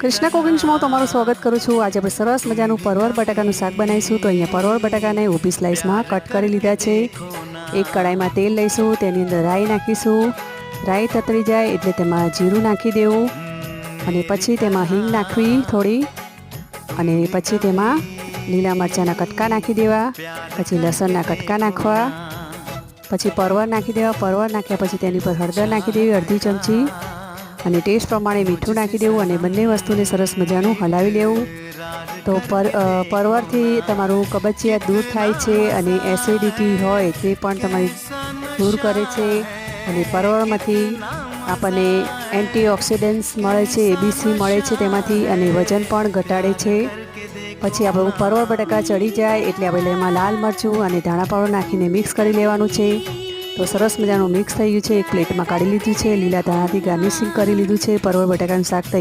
કૃષ્ણા કુકિંગ્સમાં તમારું સ્વાગત કરું છું. આજે આપણે સરસ મજાનું પરવળ બટાકાનું શાક બનાવીશું. તો અહીંયા પરવર બટાકાને ઊભી સ્લાઇસમાં કટ કરી લીધા છે. એક કડાઈમાં તેલ લઈશું, તેની અંદર રાઈ નાખીશું. રાઈ તતરી જાય એટલે તેમાં જીરું નાખી દેવું. અને પછી તેમાં હિંગ નાખવી થોડી. અને પછી તેમાં લીલા મરચાંના કટકા નાખી દેવા. પછી લસણના કટકા નાખવા. પછી પરવળ નાખી દેવા. પરવળ નાખ્યા પછી તેની પર હળદર નાખી દેવી અડધી ચમચી. અને ટેસ્ટ પ્રમાણે મીઠું નાખી દેવું અને બંને વસ્તુને સરસ મજાનું હલાવી લેવું. તો પર અ, પરવળથી તમારું કબજિયાત દૂર થાય છે અને એસિડિટી હોય તે પણ તમારી દૂર કરે છે. અને પરવળમાંથી આપણને એન્ટીઓક્સિડન્ટ્સ મળે છે એબીસી મળે છે તેમાંથી અને વજન પણ ઘટાડે છે. પછી આપણું પરવળ બટાકા ચડી જાય એટલે આપણે એમાં લાલ મરચું અને ધાણા પાવડર નાખીને મિક્સ કરી લેવાનું છે. તો સરસ મજાનું મિક્સ થઈ ગયું છે. એક પ્લેટમાં કાઢી લીધું છે. લીલા ધાણાથી ગાર્નિશિંગ કરી લીધું છે. પરવળ બટાકાનું શાક તૈયાર